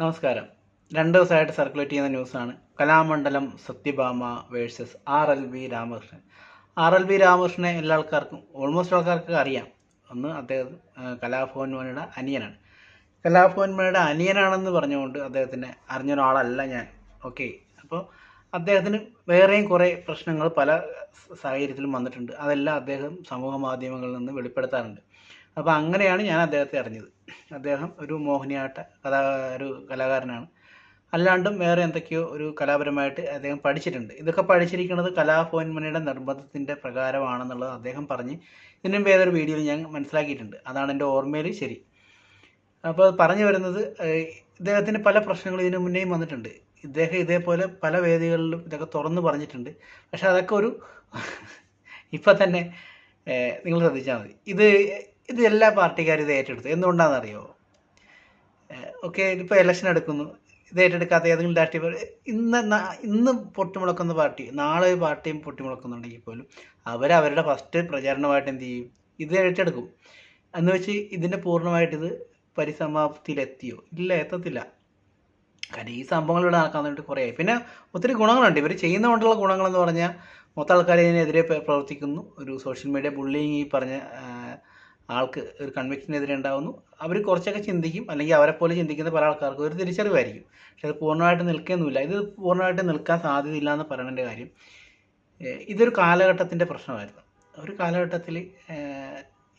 നമസ്കാരം. രണ്ട് ദിവസമായിട്ട് സർക്കുലേറ്റ് ചെയ്യുന്ന ന്യൂസാണ്. Kalamandalam Sathyabhama versus R L V Ramakrishnan. R L V രാമകൃഷ്ണനെ എല്ലാ ആൾക്കാർക്കും ഓൾമോസ്റ്റ് ആൾക്കാർക്ക് അറിയാം. ഒന്ന് അദ്ദേഹം കലാഭവൻ മണിയുടെ അനിയനാണ്. കലാഭവൻ മണിയുടെ അനിയനാണെന്ന് പറഞ്ഞുകൊണ്ട് അദ്ദേഹത്തിനെ അറിഞ്ഞ ഒരാളല്ല ഞാൻ. ഓക്കെ അപ്പോൾ അദ്ദേഹത്തിന് വേറെയും കുറേ പ്രശ്നങ്ങൾ പല സാഹചര്യത്തിലും വന്നിട്ടുണ്ട്. അതെല്ലാം അദ്ദേഹം സമൂഹ മാധ്യമങ്ങളിൽ നിന്ന് വെളിപ്പെടുത്താറുണ്ട്. അപ്പോൾ അങ്ങനെയാണ് ഞാൻ അദ്ദേഹത്തെ അറിഞ്ഞത്. അദ്ദേഹം ഒരു മോഹിനിയാട്ട കഥാ ഒരു കലാകാരനാണ്. അല്ലാണ്ടും വേറെ എന്തൊക്കെയോ ഒരു കലാപരമായിട്ട് അദ്ദേഹം പഠിച്ചിട്ടുണ്ട്. ഇതൊക്കെ പഠിച്ചിരിക്കുന്നത് കലാഭവൻമണിയുടെ നിർബന്ധത്തിന്റെ പ്രകാരമാണെന്നുള്ളത് അദ്ദേഹം പറഞ്ഞ് ഇതിനും വേറൊരു വീഡിയോയിൽ ഞാൻ മനസ്സിലാക്കിയിട്ടുണ്ട്. അതാണ് എന്റെ ഓർമ്മയിൽ ശരി. അപ്പോൾ പറഞ്ഞു വരുന്നത് ഇദ്ദേഹത്തിന് പല പ്രശ്നങ്ങളും ഇതിനു മുന്നേയും വന്നിട്ടുണ്ട്. ഇദ്ദേഹം ഇതേപോലെ പല വേദികളിലും ഇതൊക്കെ തുറന്ന് പറഞ്ഞിട്ടുണ്ട്. പക്ഷെ അതൊക്കെ ഒരു ഇപ്പം തന്നെ നിങ്ങൾ ശ്രദ്ധിച്ചാൽ മതി. ഇത് ഇത് എല്ലാ പാർട്ടിക്കാരും ഇത് ഏറ്റെടുത്തു. എന്തുകൊണ്ടാണെന്ന് അറിയുമോ ഓക്കെ ഇപ്പോൾ ഇലക്ഷൻ എടുക്കുന്നു. ഇത് ഏറ്റെടുക്കാത്ത ഏതെങ്കിലും രാഷ്ട്രീയ ഇന്ന് ഇന്ന് പൊട്ടിമുളക്കുന്ന പാർട്ടി നാളെ ഒരു പാർട്ടിയും പൊട്ടിമുളക്കുന്നുണ്ടെങ്കിൽ പോലും അവരവരുടെ ഫസ്റ്റ് പ്രചാരണമായിട്ട് എന്ത് ചെയ്യും? ഇത് ഏറ്റെടുക്കും. എന്ന് വെച്ച് ഇതിന്റെ പൂർണമായിട്ട് ഇത് പരിസമാപ്തിയിലെത്തിയോ? ഇല്ല എത്തത്തില്ല. കാരണം ഈ സംഭവങ്ങൾ ഇവിടെ നടക്കാൻ വേണ്ടിയിട്ട് കുറേ പിന്നെ ഒത്തിരി ഗുണങ്ങളുണ്ട്. ഇവർ ചെയ്യുന്നതുകൊണ്ടുള്ള ഗുണങ്ങളെന്ന് പറഞ്ഞാൽ മൊത്തം ആൾക്കാർ ഇതിനെതിരെ പ്രവർത്തിക്കുന്നു. ഒരു സോഷ്യൽ മീഡിയ ബുള്ളിങ് ഈ പറഞ്ഞ ആൾക്ക് ഒരു കൺവിക്ഷനെതിരെ ഉണ്ടാകുന്നു അവർ കുറച്ചൊക്കെ ചിന്തിക്കും അല്ലെങ്കിൽ അവരെ പോലെ ചിന്തിക്കുന്ന പല ആൾക്കാർക്കും ഒരു തിരിച്ചറിവായിരിക്കും. പക്ഷെ അത് പൂർണമായിട്ട് നിൽക്കുന്നില്ല ഇത് പൂർണമായിട്ട് നിൽക്കാൻ സാധ്യതയില്ല എന്ന് പറയേണ്ട കാര്യം ഇതൊരു കാലഘട്ടത്തിന്റെ പ്രശ്നമായിരുന്നു. ഒരു കാലഘട്ടത്തിൽ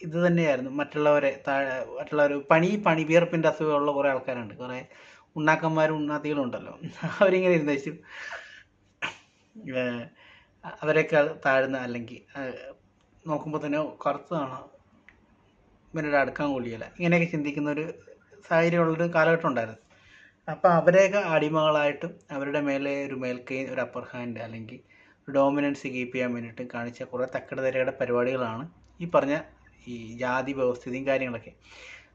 ഇത് തന്നെയായിരുന്നു. മറ്റുള്ളവരെ താഴെ മറ്റുള്ളവർ പണി പണി വിയർപ്പിന്റെ അസുഖമുള്ള കുറേ ആൾക്കാരുണ്ട്. കുറേ ഉണ്ണാക്കന്മാരും ഉണ്ണാത്തികളും ഉണ്ടല്ലോ. അവരിങ്ങനെ ഇരുന്ന് വെച്ചു. ഏഹ് അവരെക്കാൾ താഴ്ന്ന അല്ലെങ്കിൽ നോക്കുമ്പോൾ തന്നെ കറുത്തതാണ് ഇവരുടെ അടുക്കാൻ കൊള്ളിയല്ല ഇങ്ങനെയൊക്കെ ചിന്തിക്കുന്ന ഒരു സാഹചര്യമുള്ളൊരു കാലഘട്ടം ഉണ്ടായിരുന്നു. അപ്പോൾ അവരെയൊക്കെ അടിമകളായിട്ടും അവരുടെ മേലെ ഒരു മേൽക്കൈ ഒരു അപ്പർ ഹാൻഡ് അല്ലെങ്കിൽ ഡോമിനൻസ് കീപ്പ് ചെയ്യാൻ വേണ്ടിയിട്ട് കാണിച്ച കുറേ തക്കടതരയുടെ പരിപാടികളാണ് ഈ പറഞ്ഞ ഈ ജാതി വ്യവസ്ഥിതിയും കാര്യങ്ങളൊക്കെ.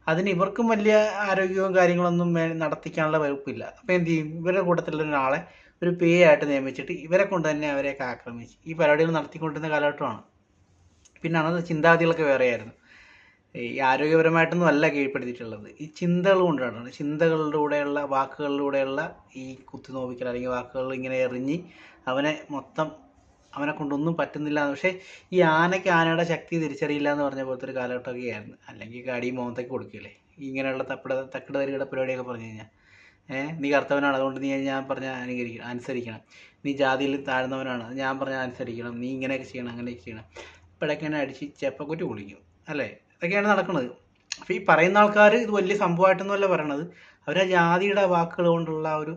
അതിന് ഇവർക്കും വലിയ ആരോഗ്യവും കാര്യങ്ങളൊന്നും നടത്തിക്കാനുള്ള വകുപ്പില്ല. അപ്പോൾ എന്ത് ചെയ്യും? ഇവരുടെ കൂട്ടത്തിലുള്ള ഒരാളെ ഒരു പേ ആയിട്ട് നിയമിച്ചിട്ട് ഇവരെ കൊണ്ട് തന്നെ അവരെയൊക്കെ ആക്രമിച്ച് ഈ പരിപാടികൾ നടത്തിക്കൊണ്ടിരുന്ന കാലഘട്ടമാണ്. പിന്നെ അന്നത്തെ ചിന്താഗതികളൊക്കെ വേറെയായിരുന്നു. ഈ ആരോഗ്യപരമായിട്ടൊന്നും അല്ല കീഴ്പ്പെടുത്തിയിട്ടുള്ളത്. ഈ ചിന്തകൾ കൊണ്ടാണ്. ചിന്തകളിലൂടെയുള്ള വാക്കുകളിലൂടെയുള്ള ഈ കുത്തിനോവിക്കൽ അല്ലെങ്കിൽ വാക്കുകൾ ഇങ്ങനെ എറിഞ്ഞ് അവനെ മൊത്തം അവനെ കൊണ്ടൊന്നും പറ്റുന്നില്ല. പക്ഷേ ഈ ആനയ്ക്ക് ആനയുടെ ശക്തി തിരിച്ചറിയില്ല എന്ന് പറഞ്ഞ പോലത്തെ ഒരു കാലഘട്ടമൊക്കെ ആയിരുന്നു. അല്ലെങ്കിൽ കടി മോന്തയ്ക്ക് കൊടുക്കില്ലേ ഇങ്ങനെയുള്ള തപ്പിട തക്കിട തരികയുടെ പരിപാടിയൊക്കെ പറഞ്ഞു കഴിഞ്ഞാൽ ഏഹ് നീ കറുത്തവനാണ്. അതുകൊണ്ട് നീ ഞാൻ പറഞ്ഞ അനുകരിക്കണം അനുസരിക്കണം. നീ ജാതിയിൽ താഴ്ന്നവനാണ്. ഞാൻ പറഞ്ഞ അനുസരിക്കണം. നീ ഇങ്ങനെയൊക്കെ ചെയ്യണം അങ്ങനെയൊക്കെ ചെയ്യണം. ഇപ്പോഴൊക്കെ എന്നെ അടിച്ച് ചെപ്പക്കുറ്റി കുളിക്കും അല്ലേ? ഇതൊക്കെയാണ് നടക്കുന്നത് അപ്പോൾ ഈ പറയുന്ന ആൾക്കാർ ഇത് വലിയ സംഭവമായിട്ടൊന്നുമല്ല പറയണത്. അവരെ ജാതിയുടെ വാക്കുകൾ കൊണ്ടുള്ള ഒരു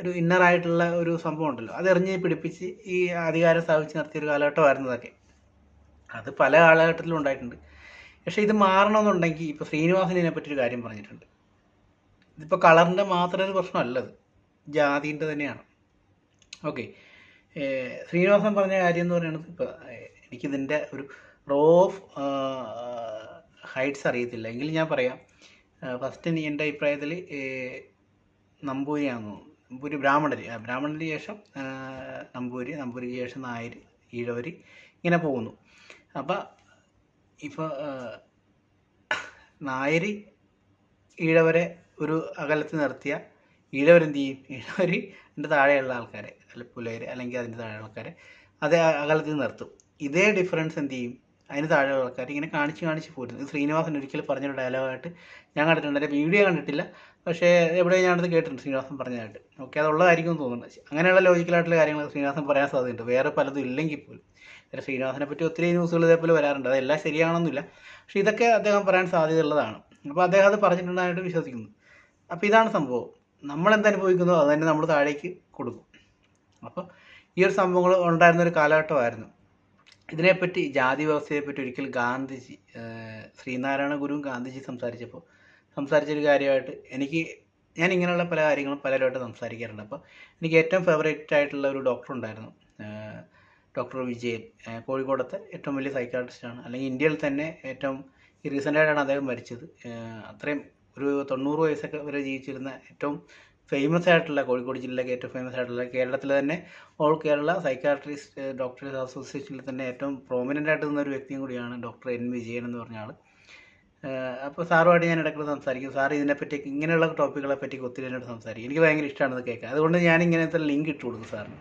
ഒരു ഇന്നറായിട്ടുള്ള ഒരു സംഭവം ഉണ്ടല്ലോ. അതെറിഞ്ഞ് പിടിപ്പിച്ച് ഈ അധികാരം സ്ഥാപിച്ച് നിർത്തിയ ഒരു കാലഘട്ടമായിരുന്നു ഇതൊക്കെ അത് പല കാലഘട്ടത്തിലും ഉണ്ടായിട്ടുണ്ട്. പക്ഷേ ഇത് മാറണമെന്നുണ്ടെങ്കിൽ ഇപ്പോൾ ശ്രീനിവാസൻ ഇതിനെ പറ്റി ഒരു കാര്യം പറഞ്ഞിട്ടുണ്ട്. ഇതിപ്പോൾ കളറിന്റെ മാത്രം ഒരു പ്രശ്നമല്ല അത്. ജാതിന്റെ തന്നെയാണ്. ഓക്കെ. ശ്രീനിവാസൻ പറഞ്ഞ കാര്യം എന്ന് പറയുന്നത് ഇപ്പോൾ എനിക്കിതിന്റെ ഒരു റോ ഓഫ് ഹൈറ്റ്സ് അറിയത്തില്ല. എങ്കിൽ ഞാൻ പറയാം ഫസ്റ്റ് നീ എന്റെ അഭിപ്രായത്തിൽ നമ്പൂരിയാണെന്ന് തോന്നുന്നു. നമ്പൂരി ബ്രാഹ്മണര്. ആ, ബ്രാഹ്മണന് ശേഷം നമ്പൂരി നമ്പൂരിക്ക് ശേഷം നായർ ഈഴവർ ഇങ്ങനെ പോകുന്നു. അപ്പോൾ ഇപ്പോൾ നായർ ഈഴവരെ ഒരു അകലത്ത് നിർത്തിയ ഈഴവരെന്ത് ചെയ്യും? ഈഴവർ അതിന്റെ താഴെയുള്ള ആൾക്കാരെ അല്ല പുലയർ അല്ലെങ്കിൽ അതിന്റെ താഴെയുള്ള ആൾക്കാരെ അതേ അകലത്തിൽ നിർത്തും. ഇതേ ഡിഫറൻസ് എന്ത് ചെയ്യും? അതിന് താഴെ ആൾക്കാർ ഇങ്ങനെ കാണിച്ച് കാണിച്ച് പോരുന്നു. ശ്രീനിവാസൻ ഒരിക്കലും പറഞ്ഞൊരു ഡയലോഗായിട്ട് ഞാൻ കണ്ടിട്ടുണ്ട്. എന്റെ വീഡിയോ കണ്ടിട്ടില്ല. പക്ഷേ എവിടെയും ഞാനത് കേട്ടിട്ടുണ്ട് ശ്രീനിവാസൻ പറഞ്ഞതായിട്ട്. ഓക്കെ അതുള്ളതായിരിക്കും എന്ന് തോന്നുന്നത് അങ്ങനെയുള്ള ലോജിക്കലായിട്ടുള്ള കാര്യങ്ങൾ ശ്രീനിവാസൻ പറയാൻ സാധ്യതയുണ്ട്. വേറെ പലതും ഇല്ലെങ്കിൽ പോലും. പിന്നെ ശ്രീനിവാസനെ പറ്റി ഒത്തിരി ന്യൂസുകൾ ഇതേപോലെ വരാറുണ്ട്. അതെല്ലാം ശരിയാണെന്നില്ല പക്ഷേ ഇതൊക്കെ അദ്ദേഹം പറയാൻ സാധ്യതയുള്ളതാണ്. അപ്പോൾ അദ്ദേഹം അത് പറഞ്ഞിട്ടുണ്ടായിട്ട് വിശ്വസിക്കുന്നു. അപ്പോൾ ഇതാണ് സംഭവം. നമ്മൾ അത് തന്നെ നമ്മൾ താഴേക്ക് കൊടുക്കും. അപ്പോൾ ഈ ഒരു സംഭവങ്ങൾ ഉണ്ടായിരുന്ന ഒരു കാലഘട്ടമായിരുന്നു. ഇതിനെപ്പറ്റി ജാതി വ്യവസ്ഥയെപ്പറ്റി ഒരിക്കൽ ഗാന്ധിജി ശ്രീനാരായണ ഗുരുവും ഗാന്ധിജി സംസാരിച്ചപ്പോൾ സംസാരിച്ചൊരു കാര്യമായിട്ട് എനിക്ക് ഞാൻ ഇങ്ങനെയുള്ള പല കാര്യങ്ങളും പലരുമായിട്ട് സംസാരിക്കാറുണ്ട്. അപ്പോൾ എനിക്ക് ഏറ്റവും ഫേവറേറ്റ് ആയിട്ടുള്ള ഒരു ഡോക്ടർ ഉണ്ടായിരുന്നു ഡോക്ടർ വിജയൻ. കോഴിക്കോടത്തെ ഏറ്റവും വലിയ സൈക്കാട്രിസ്റ്റാണ് അല്ലെങ്കിൽ ഇന്ത്യയിൽ തന്നെ ഏറ്റവും ഈ റീസെന്റായിട്ടാണ് അദ്ദേഹം മരിച്ചത്. അത്രയും ഒരു തൊണ്ണൂറ് വയസ്സൊക്കെ വരെ ജീവിച്ചിരുന്ന ഏറ്റവും ഫേമസ് ആയിട്ടുള്ള കോഴിക്കോട് ജില്ലയിലെ ഏറ്റവും ഫേമസ് ആയിട്ടുള്ള കേരളത്തിലെ തന്നെ ഓൾ കേരള സൈക്കാട്രിസ്റ്റ് ഡോക്ടേഴ്സ് അസോസിയേഷനിൽ തന്നെ ഏറ്റവും പ്രോമിനന്റ് ആയിട്ട് നിന്ന ഒരു വ്യക്തിയും കൂടിയാണ് ഡോക്ടർ എൻ വിജയൻ എന്ന് പറഞ്ഞ ആൾ അപ്പോൾ സാറുമായിട്ട് ഞാൻ ഇടയ്ക്ക് സംസാരിക്കും. സാർ ഇതിനെപ്പറ്റി ഇങ്ങനെയുള്ള ടോപ്പിക്കുകളെ പറ്റി ഒത്തിരി എന്നോട് സംസാരിക്കും. എനിക്ക് ഭയങ്കര ഇഷ്ടമാണ് ഇത് കേൾക്കാൻ അതുകൊണ്ട് ഞാൻ ഇങ്ങനത്തെ ലിങ്ക് ഇട്ട് കൊടുക്കും സാറിന്.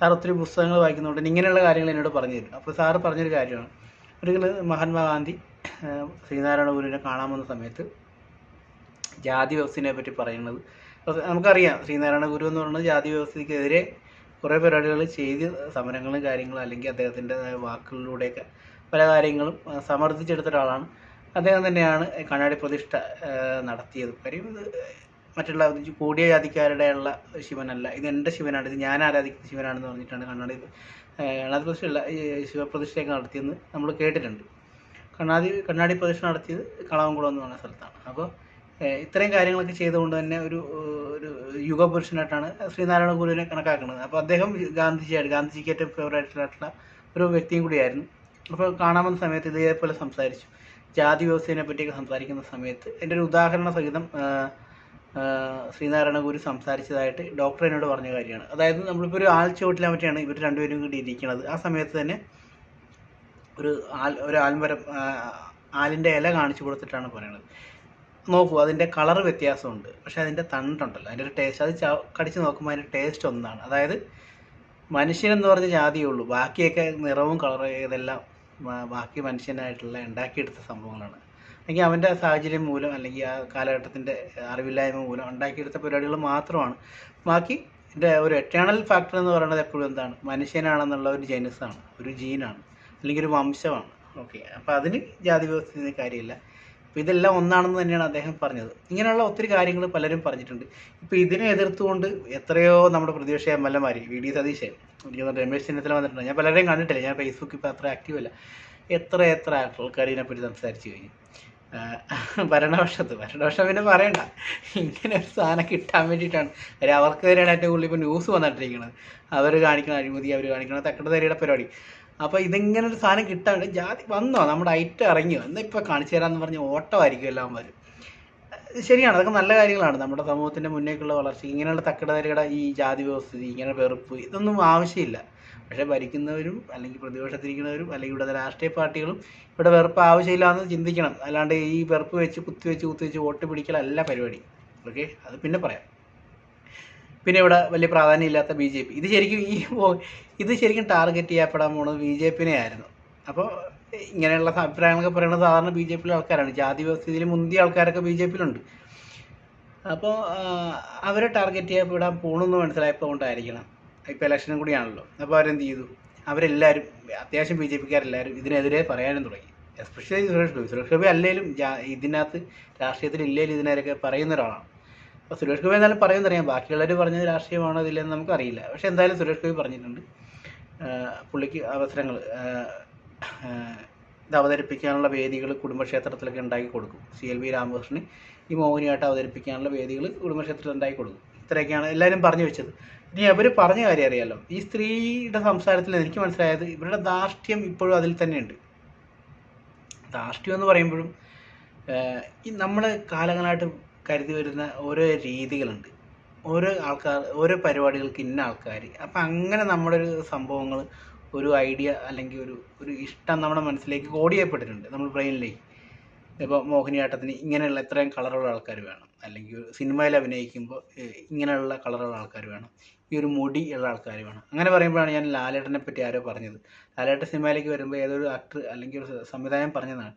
സാർ ഒത്തിരി പുസ്തകങ്ങൾ വായിക്കുന്നതുകൊണ്ട് ഇങ്ങനെയുള്ള കാര്യങ്ങൾ എന്നോട് പറഞ്ഞു തരും. അപ്പോൾ സാറ് പറഞ്ഞൊരു കാര്യമാണ്. ഒരിക്കൽ മഹാത്മാഗാന്ധി ശ്രീനാരായണ ഗുരുവിനെ കാണാൻ വന്ന സമയത്ത് ജാതി വ്യവസ്ഥനെ പറ്റി പറയുന്നത് നമുക്കറിയാം ശ്രീനാരായണ ഗുരു എന്ന് പറയുന്നത് ജാതി വ്യവസ്ഥയ്ക്കെതിരെ കുറേ പരിപാടികൾ ചെയ്ത് സമരങ്ങളും കാര്യങ്ങളും അല്ലെങ്കിൽ അദ്ദേഹത്തിന്റെ വാക്കുകളിലൂടെയൊക്കെ പല കാര്യങ്ങളും സമർത്ഥിച്ചെടുത്ത ഒരാളാണ്. അദ്ദേഹം തന്നെയാണ് കണ്ണാടി പ്രതിഷ്ഠ നടത്തിയത്. കാര്യം ഇത് മറ്റുള്ള കൂടിയ ജാതിക്കാരുടെ ഉള്ള ശിവനല്ല. ഇത് എന്റെ ശിവനാണ്. ഇത് ഞാൻ ആരാധിക്കുന്ന ശിവനാണെന്ന് പറഞ്ഞിട്ടാണ് കണ്ണാടി കണ്ണാടി പ്രതിഷ്ഠയല്ല ഈ ശിവപ്രതിഷ്ഠയൊക്കെ നടത്തിയെന്ന് നമ്മൾ കേട്ടിട്ടുണ്ട്. കണ്ണാടി കണ്ണാടി പ്രതിഷ്ഠ നടത്തിയത് കളവംകുളം എന്ന് പറഞ്ഞ സ്ഥലത്താണ്. അപ്പോൾ ഇത്രയും കാര്യങ്ങളൊക്കെ ചെയ്തുകൊണ്ട് തന്നെ ഒരു ഒരു യുഗപുരുഷനായിട്ടാണ് ശ്രീനാരായണ ഗുരുവിനെ കണക്കാക്കുന്നത്. അപ്പോൾ അദ്ദേഹം ഗാന്ധിജിയായിട്ട് ഗാന്ധിജിക്ക് ഏറ്റവും ഫേവറേറ്റ് ആയിട്ടുള്ള ഒരു വ്യക്തിയും കൂടിയായിരുന്നു. അപ്പോൾ കാണാമെന്ന സമയത്ത് ഇതേപോലെ സംസാരിച്ചു. ജാതി വ്യവസ്ഥയെ പറ്റിയൊക്കെ സംസാരിക്കുന്ന സമയത്ത് എന്റെ ഒരു ഉദാഹരണ സഹിതം ശ്രീനാരായണ ഗുരു സംസാരിച്ചതായിട്ട് ഡോക്ടർ എന്നോട് പറഞ്ഞ കാര്യമാണ്. അതായത് നമ്മളിപ്പോൾ ഒരു ആൾ ചുവട്ടിലാൻ പറ്റിയാണ് ഇവർ രണ്ടുപേരും കൂടി ഇരിക്കുന്നത്. ആ സമയത്ത് തന്നെ ഒരു ആൽ ഒരു ആൽമരം ആലിന്റെ ഇല കാണിച്ചു കൊടുത്തിട്ടാണ് പറയുന്നത്. നോക്കൂ അതിന്റെ കളർ വ്യത്യാസമുണ്ട്. പക്ഷെ അതിന്റെ തണ്ടുണ്ടല്ലോ. അതിന്റെ ഒരു ടേസ്റ്റ് അത് കടിച്ച് നോക്കുമ്പോൾ അതിന്റെ ടേസ്റ്റ് ഒന്നാണ്. അതായത് മനുഷ്യനെന്ന് പറഞ്ഞ ജാതിയേ ഉള്ളൂ ബാക്കിയൊക്കെ നിറവും കളറും ഇതെല്ലാം ബാക്കി മനുഷ്യനായിട്ടുള്ള ഉണ്ടാക്കിയെടുത്ത സംഭവങ്ങളാണ്. അല്ലെങ്കിൽ അവന്റെ സാഹചര്യം മൂലം അല്ലെങ്കിൽ ആ കാലഘട്ടത്തിന്റെ അറിവില്ലായ്മ മൂലം ഉണ്ടാക്കിയെടുത്ത പരിപാടികൾ മാത്രമാണ്. ബാക്കി ഇതിന്റെ ഒരു എറ്റേണൽ ഫാക്ടർ എന്ന് പറയുന്നത് എപ്പോഴും എന്താണ്? മനുഷ്യനാണെന്നുള്ള ഒരു ജനുസാണ് ഒരു ജീനാണ് അല്ലെങ്കിൽ ഒരു വംശമാണ്. ഓക്കെ അപ്പോൾ അതിന് ജാതി വ്യവസ്ഥ കാര്യമില്ല. അപ്പോൾ ഇതെല്ലാം ഒന്നാണെന്ന് തന്നെയാണ് അദ്ദേഹം പറഞ്ഞത്. ഇങ്ങനെയുള്ള ഒത്തിരി കാര്യങ്ങൾ പലരും പറഞ്ഞിട്ടുണ്ട്. ഇപ്പോൾ ഇതിനെ എതിർത്തുകൊണ്ട് എത്രയോ നമ്മുടെ പ്രതിപക്ഷ എം എൽ എമാർ വി ഡി സതീശൻ രമേശ് ചെന്നിത്തല വന്നിട്ടുണ്ട്. ഞാൻ പലരെയും കണ്ടിട്ടില്ല. ഞാൻ ഫേസ്ബുക്കിൽ ഇപ്പോൾ അത്ര ആക്റ്റീവ് അല്ല. എത്ര എത്ര ആൾക്കാർ ഇതിനെപ്പറ്റി സംസാരിച്ചു കഴിഞ്ഞു? ഭരണപക്ഷത്ത്. ഭരണപക്ഷം പിന്നെ പറയണ്ട. ഇങ്ങനെ ഒരു സാധനം കിട്ടാൻ വേണ്ടിയിട്ടാണ്. അവർക്ക് തന്നെയാണ് ഏറ്റവും കൂടുതൽ ഇപ്പോൾ ന്യൂസ് വന്നിട്ടിരിക്കുന്നത്. അവർ കാണിക്കുന്ന അഴിമതി അവർ കാണിക്കുന്ന തക്കടതരിയുടെ പരിപാടി. അപ്പോൾ ഇതിങ്ങനെ ഒരു സാധനം കിട്ടാണ്ട് ജാതി വന്നോ? നമ്മുടെ ഐറ്റം ഇറങ്ങിയോ? എന്നാൽ ഇപ്പോൾ കാണിച്ചു തരാമെന്ന് പറഞ്ഞ് ഓട്ടമായിരിക്കും എല്ലാം വരും ശരിയാണ്. അതൊക്കെ നല്ല കാര്യങ്ങളാണ്. നമ്മുടെ സമൂഹത്തിന്റെ മുന്നേക്കുള്ള വളർച്ച ഇങ്ങനെയുള്ള തക്കടതരിയുടെ ഈ ജാതി വ്യവസ്ഥിതി ഇങ്ങനെ വെറുപ്പ് ഇതൊന്നും ആവശ്യമില്ല. പക്ഷേ ഭരിക്കുന്നവരും അല്ലെങ്കിൽ പ്രതിപക്ഷത്തിരിക്കുന്നവരും അല്ലെങ്കിൽ ഇവിടുത്തെ രാഷ്ട്രീയ പാർട്ടികളും ഇവിടെ വെറുപ്പ് ആവശ്യമില്ല എന്ന് ചിന്തിക്കണം. അല്ലാണ്ട് ഈ വെറുപ്പ് വെച്ച് കുത്തി വെച്ച് കുത്തി വെച്ച് വോട്ട് പിടിക്കലല്ല പരിപാടി. ഓക്കെ? അത് പിന്നെ പറയാം. പിന്നെ ഇവിടെ വലിയ പ്രാധാന്യമില്ലാത്ത ബി ജെ പി. ഇത് ശരിക്കും ഈ ഇത് ശരിക്കും ടാർഗറ്റ് ചെയ്യപ്പെടാൻ പോകുന്നത് ബി ജെ പിനെ ആയിരുന്നു അപ്പോൾ ഇങ്ങനെയുള്ള അഭിപ്രായങ്ങളൊക്കെ പറയുന്നത് സാധാരണ ബി ജെ പിയിലെ ആൾക്കാരാണ്. ജാതി വ്യവസ്ഥയിൽ മുന്തിയ ആൾക്കാരൊക്കെ ബി ജെ പിയിലുണ്ട്. അപ്പോൾ അവരെ ടാർഗറ്റ് ചെയ്യപ്പെടാൻ പോകണമെന്ന് മനസ്സിലായപ്പോൾ കൊണ്ടായിരിക്കണം. ഇപ്പോൾ ഇലക്ഷനും കൂടിയാണല്ലോ. അപ്പോൾ അവരെന്ത് ചെയ്തു? അവരെല്ലാവരും അത്യാവശ്യം ബി ജെ പിക്കാരെല്ലാവരും ഇതിനെതിരെ പറയാനും തുടങ്ങി. എസ്പെഷ്യലി സുരേഷ് ഗോപി. സുരേഷ് അല്ലെങ്കിലും ഇതിനകത്ത് രാഷ്ട്രീയത്തിൽ ഇല്ലെങ്കിലും ഇതിനെതിരെ പറയുന്ന ഒരാളാണ്. അപ്പോൾ സുരേഷ് ഗോപി എന്തായാലും പറയുന്നറിയാം ബാക്കിയുള്ളവർ പറഞ്ഞത് രാഷ്ട്രീയമാണോ ഇതില്ലെന്ന് നമുക്കറിയില്ല. പക്ഷേ എന്തായാലും സുരേഷ് ഗോപി പറഞ്ഞിട്ടുണ്ട്. പുള്ളിക്ക് അവസരങ്ങൾ ഇത് അവതരിപ്പിക്കാനുള്ള വേദികൾ കുടുംബക്ഷേത്രത്തിലൊക്കെ ഉണ്ടാക്കി കൊടുക്കും. സി എൽ വി രാമകൃഷ്ണന് ഈ മോഹിനിയായിട്ട് അവതരിപ്പിക്കാനുള്ള വേദികൾ കുടുംബക്ഷേത്രത്തിൽ ഉണ്ടാക്കി കൊടുക്കും. ഇത്രയൊക്കെയാണ് എല്ലാവരും പറഞ്ഞു വെച്ചത്. ഇനി അവർ പറഞ്ഞ കാര്യം അറിയാലോ. ഈ സ്ത്രീയുടെ സംസാരത്തിൽ എനിക്ക് മനസ്സിലായത് ഇവരുടെ ധാർഷ്ട്യം ഇപ്പോഴും അതിൽ തന്നെയുണ്ട്. ധാർഷ്ട്യം എന്ന് പറയുമ്പോഴും ഈ നമ്മൾ കാലങ്ങളായിട്ട് കരുതി വരുന്ന ഓരോ രീതികളുണ്ട്. ഓരോ ആൾക്കാർ ഓരോ പരിപാടികൾക്ക് ഇന്ന ആൾക്കാർ അപ്പം അങ്ങനെ നമ്മുടെ ഒരു സംഭവങ്ങൾ ഒരു ഐഡിയ അല്ലെങ്കിൽ ഒരു ഒരു ഇഷ്ടം നമ്മുടെ മനസ്സിലേക്ക് കോഡ് ചെയ്യപ്പെട്ടിട്ടുണ്ട് നമ്മൾ ബ്രെയിനിലേക്ക്. ഇപ്പോൾ മോഹിനിയാട്ടത്തിന് ഇങ്ങനെയുള്ള ഇത്രയും കളറുള്ള ആൾക്കാർ വേണം. അല്ലെങ്കിൽ സിനിമയിൽ അഭിനയിക്കുമ്പോൾ ഇങ്ങനെയുള്ള കളറുള്ള ആൾക്കാർ വേണം. ഈ ഒരു മുടി ഉള്ള ആൾക്കാർ വേണം. അങ്ങനെ പറയുമ്പോഴാണ് ഞാൻ ലാലേട്ടനെ പറ്റി ആരോ പറഞ്ഞത്. ലാലേട്ടൻ സിനിമയിലേക്ക് വരുമ്പോൾ ഏതൊരു ആക്ടർ അല്ലെങ്കിൽ ഒരു സംവിധായകൻ പറഞ്ഞതാണ്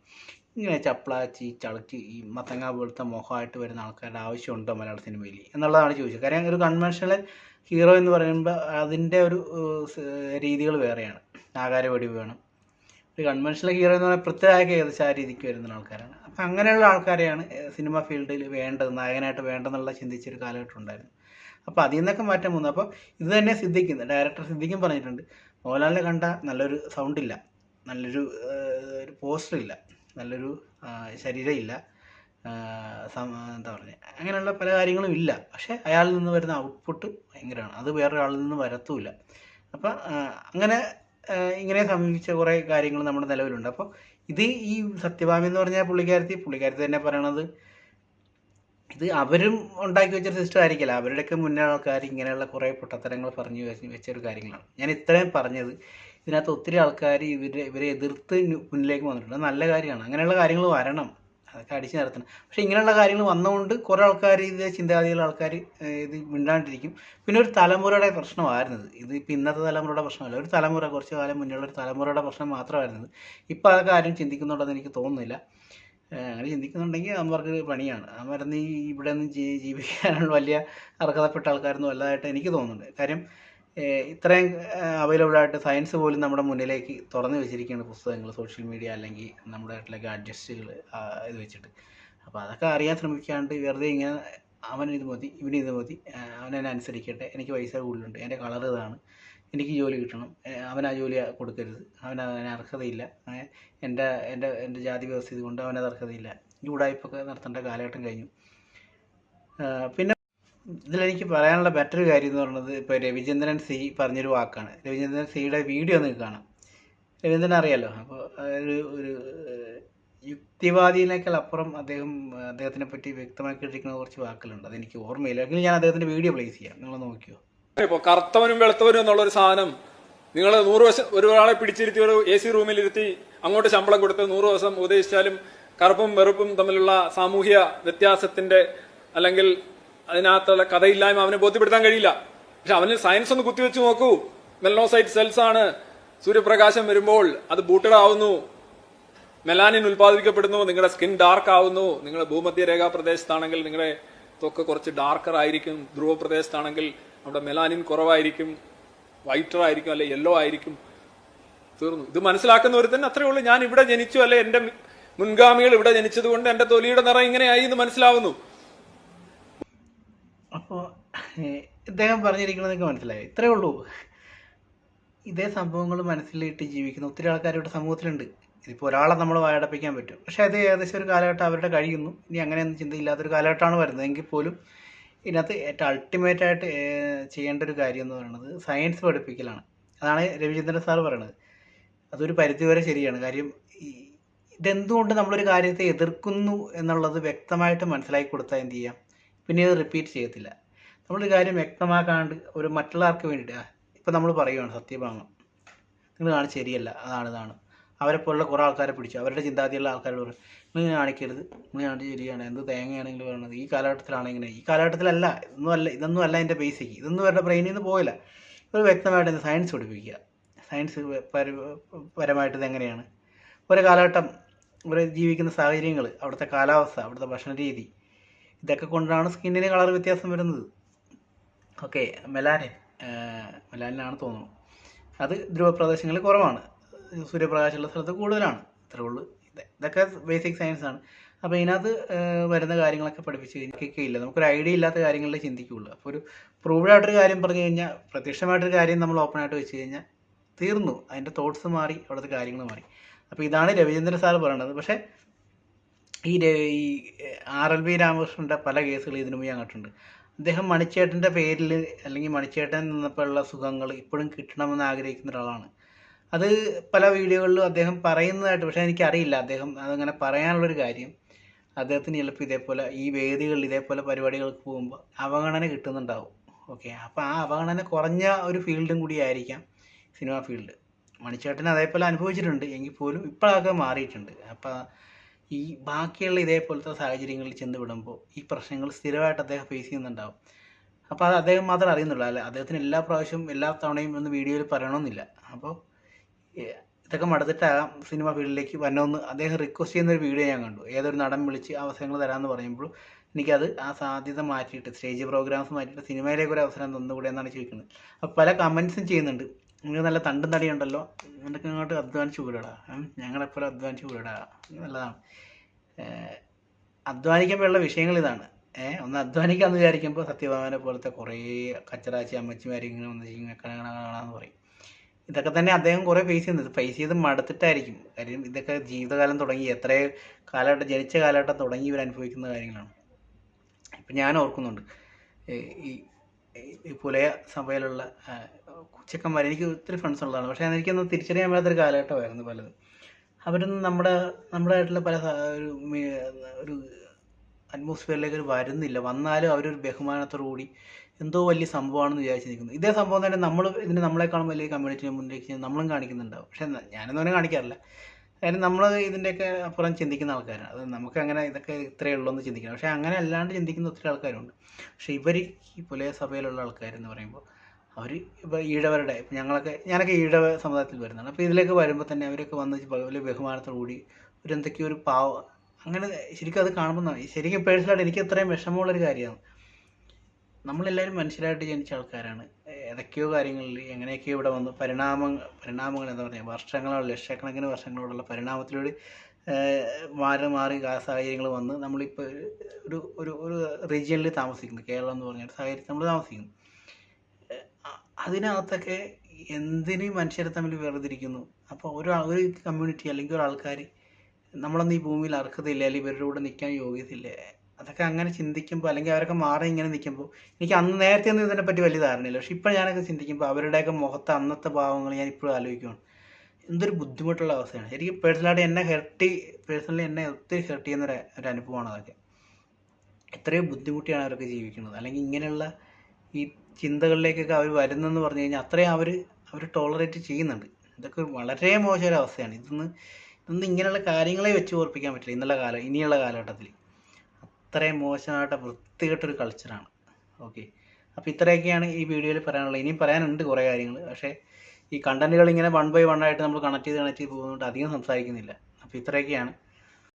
ഇങ്ങനെ ചപ്ലാച്ചി ചളച്ചി ഈ മത്തങ്ങ പോലത്തെ മുഖമായിട്ട് വരുന്ന ആൾക്കാരുടെ ആവശ്യമുണ്ടോ മലയാള സിനിമയിൽ? എന്നുള്ളതാണ് ചോദിച്ചത്. കാര്യം ഒരു കൺവെൻഷണൽ ഹീറോ എന്ന് പറയുമ്പോൾ അതിന്റെ ഒരു രീതികൾ വേറെയാണ്. ആകാരവടി വേണം. ഒരു കൺവെൻഷണൽ ഹീറോ എന്ന് പറഞ്ഞാൽ പ്രത്യേക ഏകദേശം ആ രീതിക്ക് വരുന്ന ആൾക്കാരാണ്. അപ്പം അങ്ങനെയുള്ള ആൾക്കാരെയാണ് സിനിമ ഫീൽഡിൽ വേണ്ടത് നായകനായിട്ട് വേണ്ടെന്നുള്ള ചിന്തിച്ചൊരു കാലഘട്ടം ഉണ്ടായിരുന്നു. അപ്പോൾ അതിൽ നിന്നൊക്കെ മാറ്റം വന്നു. അപ്പോൾ ഇത് തന്നെ സിദ്ധിക്കുന്നു. ഡയറക്ടർ സിദ്ധിക്കും പറഞ്ഞിട്ടുണ്ട്. മോഹൻലാലിനെ കണ്ട നല്ലൊരു സൗണ്ടില്ല നല്ലൊരു ഒരു പോസ്റ്റർ ഇല്ല. നല്ലൊരു ശരീരമില്ല. എന്താ പറയുക അങ്ങനെയുള്ള പല കാര്യങ്ങളും ഇല്ല. പക്ഷേ അയാളിൽ നിന്ന് വരുന്ന ഔട്ട്പുട്ട് ഭയങ്കരമാണ്. അത് വേറൊരാളിൽ നിന്ന് വരത്തുമില്ല. അപ്പം അങ്ങനെ ഇങ്ങനെ സംബന്ധിച്ച കുറേ കാര്യങ്ങൾ നമ്മുടെ നിലവിലുണ്ട്. അപ്പോൾ ഇത് ഈ സത്യഭാമി എന്ന് പറഞ്ഞ പുള്ളിക്കാരത്തി പുള്ളിക്കാരത്തി തന്നെ പറയണത് ഇത് അവരും ഉണ്ടാക്കി വെച്ചൊരു സിസ്റ്റം ആയിരിക്കില്ല. അവരുടെയൊക്കെ മുന്നേ ആൾക്കാർ ഇങ്ങനെയുള്ള കുറേ പൊട്ടത്തരങ്ങൾ പറഞ്ഞു വെച്ച വെച്ചൊരു കാര്യങ്ങളാണ്. ഞാൻ ഇത്രയും പറഞ്ഞത്. ഇതിനകത്ത് ഒത്തിരി ആൾക്കാർ ഇവരെ ഇവരെ എതിർത്ത് മുന്നിലേക്ക് വന്നിട്ടുണ്ട്. നല്ല കാര്യമാണ്. അങ്ങനെയുള്ള കാര്യങ്ങൾ വരണം. അതൊക്കെ അടിച്ചു നിർത്തണം പക്ഷേ ഇങ്ങനെയുള്ള കാര്യങ്ങൾ വന്നുകൊണ്ട് കുറേ ആൾക്കാർ ഇത് ചിന്താഗതിയുള്ള ആൾക്കാർ ഇത് മിണ്ടാണ്ടിരിക്കും. പിന്നെ ഒരു തലമുറയുടെ പ്രശ്നമായിരുന്നത്. ഇത് ഇപ്പം ഇന്നത്തെ തലമുറയുടെ പ്രശ്നമല്ല. ഒരു തലമുറ കുറച്ച് കാലം മുന്നുള്ള ഒരു തലമുറയുടെ പ്രശ്നം മാത്രമായിരുന്നത്. ഇപ്പോൾ അതൊക്കെ ആരും ചിന്തിക്കുന്നുണ്ടെന്ന് എനിക്ക് തോന്നുന്നില്ല. അങ്ങനെ ചിന്തിക്കുന്നുണ്ടെങ്കിൽ അവർക്ക് പണിയാണ്. അവരൊന്നും ഇവിടെ നിന്ന് ജീവിക്കാനുള്ള വലിയ അർഹതപ്പെട്ട ആൾക്കാരൊന്നും അല്ലാതായിട്ട് എനിക്ക് തോന്നുന്നുണ്ട്. കാര്യം ഇത്രയും അവൈലബിൾ ആയിട്ട് സയൻസ് പോലും നമ്മുടെ മുന്നിലേക്ക് തുറന്നു വെച്ചിരിക്കുകയാണ് പുസ്തകങ്ങൾ സോഷ്യൽ മീഡിയ അല്ലെങ്കിൽ നമ്മുടെ ആയിട്ടുള്ള ഗാഡ്ജറ്റ്സുകൾ ഇത് വെച്ചിട്ട്. അപ്പോൾ അതൊക്കെ അറിയാൻ ശ്രമിക്കാണ്ട് വെറുതെ ഇങ്ങനെ അവൻ ഇത് മതി ഇവന് ഇത് മതി അവനെന്നെ അനുസരിക്കട്ടെ എനിക്ക് പൈസ കൂടുതലുണ്ട് എന്റെ കളർ ഇതാണ് എനിക്ക് ജോലി കിട്ടണം അവൻ ആ ജോലി കൊടുക്കരുത് അവൻ അതിന് അർഹതയില്ല എന്റെ എന്റെ എന്റെ ജാതി വ്യവസ്ഥ ഇതുകൊണ്ട് അവനത് അർഹതയില്ല ഈ ഉടായ്പൊക്കെ നടത്തേണ്ട കാലഘട്ടം കഴിഞ്ഞു. പിന്നെ ഇതിലെനിക്ക് പറയാനുള്ള ബെറ്റർ കാര്യം എന്ന് പറയുന്നത് ഇപ്പോൾ രവിചന്ദ്രൻ സി പറഞ്ഞൊരു വാക്കാണ്. രവിചന്ദ്രൻ സിയുടെ വീഡിയോ നിങ്ങൾക്ക് കാണാം. രവീന്ദ്രൻ അറിയാലോ? അപ്പോൾ ഒരു ഒരു യുക്തിവാദിയിലേക്കാൾ അപ്പുറം അദ്ദേഹം അദ്ദേഹത്തിനെ പറ്റി വ്യക്തമാക്കിയിട്ടിരിക്കുന്ന കുറച്ച് വാക്കുകളുണ്ട്. അതെനിക്ക് ഓർമ്മയില്ല. എങ്കിലും ഞാൻ അദ്ദേഹത്തിന്റെ വീഡിയോ പ്ലേസ് ചെയ്യാം. നിങ്ങൾ നോക്കിയോ? ഇപ്പോൾ കറുത്തവനും വെളുത്തവനും എന്നുള്ള ഒരു സാധനം നിങ്ങൾ നൂറ് വശം ഒരാളെ പിടിച്ചിരുത്തി ഒരു എ സി റൂമിലിരുത്തി അങ്ങോട്ട് ശമ്പളം കൊടുത്ത് നൂറ് ദിവസം ഉപദേശിച്ചാലും കറുപ്പും വെറുപ്പും തമ്മിലുള്ള സാമൂഹ്യ വ്യത്യാസത്തിന്റെ അല്ലെങ്കിൽ അതിനകത്തുള്ള കഥയില്ലായ്മ അവനെ ബോധ്യപ്പെടുത്താൻ കഴിയില്ല. പക്ഷെ അവന് സയൻസ് ഒന്ന് കുത്തിവെച്ച് നോക്കൂ. മെലനോസൈറ്റ് സെൽസ് ആണ്. സൂര്യപ്രകാശം വരുമ്പോൾ അത് ബൂട്ടഡ് ആവുന്നു. മെലാനിൻ ഉൽപ്പാദിപ്പിക്കപ്പെടുന്നു. നിങ്ങളുടെ സ്കിൻ ഡാർക്ക് ആവുന്നു. നിങ്ങൾ ഭൂമധ്യരേഖാ പ്രദേശത്താണെങ്കിൽ നിങ്ങളുടെ ത്വക്ക് കുറച്ച് ഡാർക്കർ ആയിരിക്കും. ധ്രുവ പ്രദേശത്താണെങ്കിൽ അവിടെ മെലാനിൻ കുറവായിരിക്കും. വൈറ്റർ ആയിരിക്കും അല്ലെ യെല്ലോ ആയിരിക്കും. തീർന്നു. ഇത് മനസ്സിലാക്കുന്ന ഒരു തന്നെ അത്രയേ ഉള്ളൂ. ഞാൻ ഇവിടെ ജനിച്ചു അല്ലെ എന്റെ മുൻഗാമികൾ ഇവിടെ ജനിച്ചത് കൊണ്ട് എന്റെ തൊലിയുടെ നിറം ഇങ്ങനെയായി എന്ന് മനസ്സിലാവുന്നു. അപ്പോൾ പറഞ്ഞിരിക്കുന്നത് നിങ്ങൾക്ക് മനസ്സിലായി? ഇത്രയേ ഉള്ളൂ. ഇതേ സംഭവങ്ങൾ മനസ്സിലിട്ട് ജീവിക്കുന്ന ഒത്തിരി ആൾക്കാർ ഇവിടെ സമൂഹത്തിലുണ്ട്. ഇതിപ്പോൾ ഒരാളെ നമ്മൾ വായടപ്പിക്കാൻ പറ്റും. പക്ഷേ അത് ഏകദേശം ഒരു കാലഘട്ടം അവരുടെ കഴിയുന്നു. ഇനി അങ്ങനെയൊന്നും ചിന്തയില്ലാത്തൊരു കാലഘട്ടമാണ് വരുന്നത്. എങ്കിൽ പോലും ഇതിനകത്ത് ഏറ്റവും അൾട്ടിമേറ്റായിട്ട് ചെയ്യേണ്ട ഒരു കാര്യം എന്ന് പറയുന്നത് സയൻസ് പഠിപ്പിക്കലാണ്. അതാണ് രവിചന്ദ്രൻ സാർ പറയണത്. അതൊരു പരിധിവരെ ശരിയാണ്. കാര്യം ഇതെന്തുകൊണ്ട് നമ്മളൊരു കാര്യത്തെ എതിർക്കുന്നു എന്നുള്ളത് വ്യക്തമായിട്ട് മനസ്സിലാക്കി കൊടുത്താൽ എന്ത് ചെയ്യാം? പിന്നെ ഇത് റിപ്പീറ്റ് ചെയ്യത്തില്ല. നമ്മളൊരു കാര്യം വ്യക്തമാക്കാണ്ട് ഒരു മറ്റുള്ളവർക്ക് വേണ്ടിയിട്ടാണ് വേണ്ടിയിട്ട് ഇപ്പം നമ്മൾ പറയുകയാണ് സത്യഭാമ. നിങ്ങൾ കാണും ശരിയല്ല അതാണ് ഇതാണ്. അവരെ പോലുള്ള കുറേ ആൾക്കാരെ പിടിച്ചു. അവരുടെ ചിന്താഗതിയുള്ള ആൾക്കാരോട് പറയും നിങ്ങൾ കാണിക്കരുത് നിങ്ങൾ കാണിച്ച് ശരിയാണ് എന്ത് തേങ്ങയാണെങ്കിലും പറയണത് ഈ കാലഘട്ടത്തിലാണ് ഇങ്ങനെ. ഈ കാലഘട്ടത്തിലല്ല ഇതൊന്നും അല്ല ഇതൊന്നും അല്ല എന്റെ ബേസിക് ഇതൊന്നും അവരുടെ ബ്രെയിനിൽ നിന്ന് പോയില്ല ഒരു വ്യക്തമായിട്ട് സയൻസ് പഠിപ്പിക്കുക. സയൻസ് പരമായിട്ട് ഇതെങ്ങനെയാണ് ഒരു കാലഘട്ടം ഒരു ജീവിക്കുന്ന സാഹചര്യങ്ങൾ അവിടുത്തെ കാലാവസ്ഥ അവിടുത്തെ ഭക്ഷണ രീതി ഇതൊക്കെ കൊണ്ടാണ് സ്കിന്നിന് കളർ വ്യത്യാസം വരുന്നത്. Okay melanin. മെലാനിനാണ് തോന്നുന്നു. അത് ധ്രുവപ്രദേശങ്ങളിൽ കുറവാണ്. സൂര്യപ്രകാശമുള്ള സ്ഥലത്ത് കൂടുതലാണ്. ഇത്രേ ഉള്ളൂ. ഇത് ഇതൊക്കെ ബേസിക് സയൻസ് ആണ്. അപ്പോൾ ഇതിനകത്ത് വരുന്ന കാര്യങ്ങളൊക്കെ പഠിപ്പിച്ച് ഇല്ല നമുക്കൊരു ഐഡിയ ഇല്ലാത്ത കാര്യങ്ങളെ ചിന്തിക്കുകയുള്ളൂ. അപ്പോൾ ഒരു പ്രൂവ്ഡ് ആയിട്ടൊരു കാര്യം പറഞ്ഞു കഴിഞ്ഞാൽ പ്രത്യക്ഷമായിട്ടൊരു കാര്യം നമ്മൾ ഓപ്പൺ ആയിട്ട് വെച്ച് കഴിഞ്ഞാൽ തീർന്നു. അതിന്റെ തോട്ട്സ് മാറി അവിടുത്തെ കാര്യങ്ങൾ മാറി. അപ്പോൾ ഇതാണ് രവിചന്ദ്രൻ സാർ പറയണത് പക്ഷേ ഈ ഈ ആർ എൽ ബി രാമകൃഷ്ണന്റെ പല കേസുകൾ ഇതിനു മുമ്പ് അദ്ദേഹം മണിച്ചേട്ടന്റെ പേരിൽ അല്ലെങ്കിൽ മണിച്ചേട്ടൻ നിന്നപ്പോഴുള്ള സുഖങ്ങൾ ഇപ്പോഴും കിട്ടണമെന്ന് ആഗ്രഹിക്കുന്ന ഒരാളാണ്. അത് പല വീഡിയോകളിലും അദ്ദേഹം പറയുന്നതായിട്ട് പക്ഷേ എനിക്കറിയില്ല. അദ്ദേഹം അതങ്ങനെ പറയാനുള്ളൊരു കാര്യം. അദ്ദേഹത്തിന് ചിലപ്പോൾ ഇതേപോലെ ഈ വേദികളിൽ ഇതേപോലെ പരിപാടികൾക്ക് പോകുമ്പോൾ അവഗണന കിട്ടുന്നുണ്ടാവും. ഓക്കെ. അപ്പോൾ ആ അവഗണന കുറഞ്ഞ ഒരു ഫീൽഡും കൂടി ആയിരിക്കാം സിനിമ ഫീൽഡ്. മണിച്ചേട്ടൻ അതേപോലെ അനുഭവിച്ചിട്ടുണ്ട്. എങ്കിൽ പോലും ഇപ്പോഴൊക്കെ മാറിയിട്ടുണ്ട്. അപ്പോൾ ഈ ബാക്കിയുള്ള ഇതേപോലത്തെ സാഹചര്യങ്ങളിൽ ചെന്ന് വിടുമ്പോൾ ഈ പ്രശ്നങ്ങൾ സ്ഥിരമായിട്ട് അദ്ദേഹം ഫേസ് ചെയ്യുന്നുണ്ടാവും. അപ്പോൾ അത് അദ്ദേഹം മാത്രം അറിയുന്നുള്ളൂ. അല്ല അദ്ദേഹത്തിന് എല്ലാ പ്രാവശ്യവും എല്ലാ തവണയും ഒന്ന് വീഡിയോയിൽ പറയണമെന്നില്ല. അപ്പോൾ ഇതൊക്കെ മടുത്തിട്ടാകാം സിനിമ ഫീൽഡിലേക്ക് വരണമെന്ന് അദ്ദേഹം റിക്വസ്റ്റ് ചെയ്യുന്ന ഒരു വീഡിയോ ഞാൻ കണ്ടു. ഏതൊരു നടൻ വിളിച്ച് അവസരങ്ങൾ തരാമെന്ന് പറയുമ്പോൾ എനിക്കത് ആ സാധ്യത മാറ്റിയിട്ട് സ്റ്റേജ് പ്രോഗ്രാംസ് മാറ്റിയിട്ട് സിനിമയിലേക്ക് ഒരു അവസരം തന്നുകൂടെ എന്നാണ് ചോദിക്കുന്നത്. അപ്പോൾ പല കമൻസും ചെയ്യുന്നുണ്ട്. നിങ്ങൾക്ക് നല്ല തണ്ടും തടിയുണ്ടല്ലോ. നിനക്ക് ഇങ്ങോട്ട് അധ്വാനിച്ച് കൂടടാ. ഞങ്ങളെപ്പോഴും അധ്വാനിച്ച് കൂടടാ. നല്ലതാണ്. അധ്വാനിക്കുമ്പോഴുള്ള വിഷയങ്ങൾ ഇതാണ്. ഏഹ് ഒന്ന് അധ്വാനിക്കാന്ന് വിചാരിക്കുമ്പോൾ സത്യഭാമനെ പോലത്തെ കുറേ കച്ചറാച്ചി അമ്മച്ചിമാർ ഇങ്ങനെ ഇങ്ങനെ കാണാന്ന് പറയും. ഇതൊക്കെ തന്നെ അദ്ദേഹം കുറേ ഫേസ് ചെയ്യുന്നത് ഫേസ് ചെയ്ത് മടുത്തിട്ടായിരിക്കും. കാര്യം ഇതൊക്കെ ജീവിതകാലം തുടങ്ങി എത്ര കാലഘട്ടം ജനിച്ച കാലഘട്ടം തുടങ്ങി ഇവർ അനുഭവിക്കുന്ന കാര്യങ്ങളാണ്. ഇപ്പം ഞാൻ ഓർക്കുന്നുണ്ട്. ഈ പുലയ സഭയിലുള്ള ചെക്കന്മാർ എനിക്ക് ഒത്തിരി ഫ്രണ്ട്സ് ഉള്ളതാണ്. പക്ഷേ എനിക്കൊന്നും തിരിച്ചറിയാൻ പറ്റാത്തൊരു കാലഘട്ടമായിരുന്നു പലതും. അവരൊന്നും നമ്മുടെ നമ്മുടെ ആയിട്ടുള്ള പല ഒരു ഒരു അറ്റ്മോസ്ഫിയറിലേക്ക് ഒരു വരുന്നില്ല. വന്നാലും അവരൊരു ബഹുമാനത്തോടു കൂടി എന്തോ വലിയ സംഭവമാണെന്ന് വിചാരിച്ച് നിൽക്കുന്നു. ഇതേ സംഭവം തന്നെ നമ്മൾ ഇതിന് നമ്മളെക്കാളും വലിയ കമ്മ്യൂണിറ്റിനെ മുന്നിലേക്ക് നമ്മളും കാണിക്കുന്നുണ്ടാവും. പക്ഷേ ഞാനൊന്നും അങ്ങനെ കാണിക്കാറില്ല. കാര്യം നമ്മൾ ഇതിന്റെയൊക്കെ അപ്പുറം ചിന്തിക്കുന്ന ആൾക്കാരാണ്. അത് നമുക്ക് അങ്ങനെ ഇതൊക്കെ ഇത്രയേ ഉള്ളൂ എന്ന് ചിന്തിക്കണം. പക്ഷേ അങ്ങനെ അല്ലാണ്ട് ചിന്തിക്കുന്ന ഒത്തിരി ആൾക്കാരുണ്ട്. പക്ഷേ ഇവർ ഈ പുലയ സഭയിലുള്ള ആൾക്കാരെന്ന് പറയുമ്പോൾ അവർ ഇപ്പോൾ ഈഴവരുടെ ഞങ്ങളൊക്കെ ഞാനൊക്കെ ഈഴവ സമുദായത്തിൽ വരുന്നതാണ്. അപ്പോൾ ഇതിലേക്ക് വരുമ്പോൾ തന്നെ അവരൊക്കെ വന്ന് വലിയ ബഹുമാനത്തോടുകൂടി ഒരു എന്തൊക്കെയോ ഒരു പാവ അങ്ങനെ ശരിക്കും അത് കാണുമ്പോൾ ശരിക്കും പേഴ്സണലായിട്ട് എനിക്ക് അത്രയും വിഷമമുള്ളൊരു കാര്യമാണ്. നമ്മളെല്ലാവരും മനുഷ്യരായിട്ട് ജനിച്ച ആൾക്കാരാണ്. ഏതൊക്കെയോ കാര്യങ്ങളിൽ എങ്ങനെയൊക്കെയോ ഇവിടെ വന്നു പരിണാമങ്ങൾ പരിണാമങ്ങൾ എന്താ പറയുക വർഷങ്ങളോ ലക്ഷക്കണക്കിന് വർഷങ്ങളോടുള്ള പരിണാമത്തിലൂടെ മാറി മാറി സാഹചര്യങ്ങൾ വന്ന് നമ്മളിപ്പോൾ ഒരു ഒരു ഒരു റീജിയനിൽ താമസിക്കുന്നു. കേരളം എന്ന് പറഞ്ഞ സാഹചര്യത്തിൽ നമ്മൾ താമസിക്കുന്നു. അതിനകത്തൊക്കെ എന്തിന് മനുഷ്യരെ തമ്മിൽ വേർതിരിക്കുന്നു? അപ്പോൾ ഒരു ഒരു കമ്മ്യൂണിറ്റി അല്ലെങ്കിൽ ഒരു ആൾക്കാർ നമ്മളൊന്നും ഈ ഭൂമിയിൽ അർഹതയില്ല അല്ലെങ്കിൽ ഇവരുടെ കൂടെ നിൽക്കാൻ യോഗ്യതയില്ല. അതൊക്കെ അങ്ങനെ ചിന്തിക്കുമ്പോൾ അല്ലെങ്കിൽ അവരൊക്കെ മാറി ഇങ്ങനെ നിൽക്കുമ്പോൾ എനിക്ക് അന്ന് നേരത്തെ ഒന്നും ഇതിനെപ്പറ്റി വലിയ ധാരണയില്ല. പക്ഷെ ഇപ്പം ഞാനൊക്കെ ചിന്തിക്കുമ്പോൾ അവരുടെയൊക്കെ മുഖത്തെ അന്നത്തെ ഭാവങ്ങൾ ഞാൻ ഇപ്പോഴും ആലോചിക്കുകയാണ് എന്തൊരു ബുദ്ധിമുട്ടുള്ള അവസ്ഥയാണ്. എനിക്ക് പേഴ്സണലായിട്ട് എന്നെ ഹെർട്ടി പേഴ്സണലി എന്നെ ഒത്തിരി ഹെർട്ട് ചെയ്യുന്ന ഒരു അനുഭവമാണ് അതൊക്കെ. എത്രയോ ബുദ്ധിമുട്ടിയാണ് അവരൊക്കെ ജീവിക്കുന്നത്. അല്ലെങ്കിൽ ഇങ്ങനെയുള്ള ഈ ചിന്തകളിലേക്കൊക്കെ അവർ വരുന്നെന്ന് പറഞ്ഞു കഴിഞ്ഞാൽ അത്രയും അവർ അവർ ടോളറേറ്റ് ചെയ്യുന്നുണ്ട്. ഇതൊക്കെ വളരെ മോശം ഒരു അവസ്ഥയാണ് ഇതൊന്ന് ഇതൊന്നും ഇങ്ങനെയുള്ള കാര്യങ്ങളെ വെച്ച് ഓർപ്പിക്കാൻ പറ്റില്ല ഇന്നുള്ള കാലം ഇനിയുള്ള കാലഘട്ടത്തിൽ അത്രയും മോശമായിട്ട് വൃത്തികെട്ടൊരു കൾച്ചറാണ് ഓക്കെ അപ്പോൾ ഇത്രയൊക്കെയാണ് ഈ വീഡിയോയിൽ പറയാനുള്ളത്. ഇനിയും പറയാനുണ്ട് കുറേ കാര്യങ്ങൾ പക്ഷേ ഈ കണ്ടന്റുകൾ ഇങ്ങനെ വൺ ബൈ വൺ ആയിട്ട് നമ്മൾ കണക്ട് ചെയ്ത് കണക്ട് ചെയ്ത് പോകുന്നതുകൊണ്ട് അധികം സംസാരിക്കുന്നില്ല. അപ്പോൾ ഇത്രയൊക്കെയാണ്.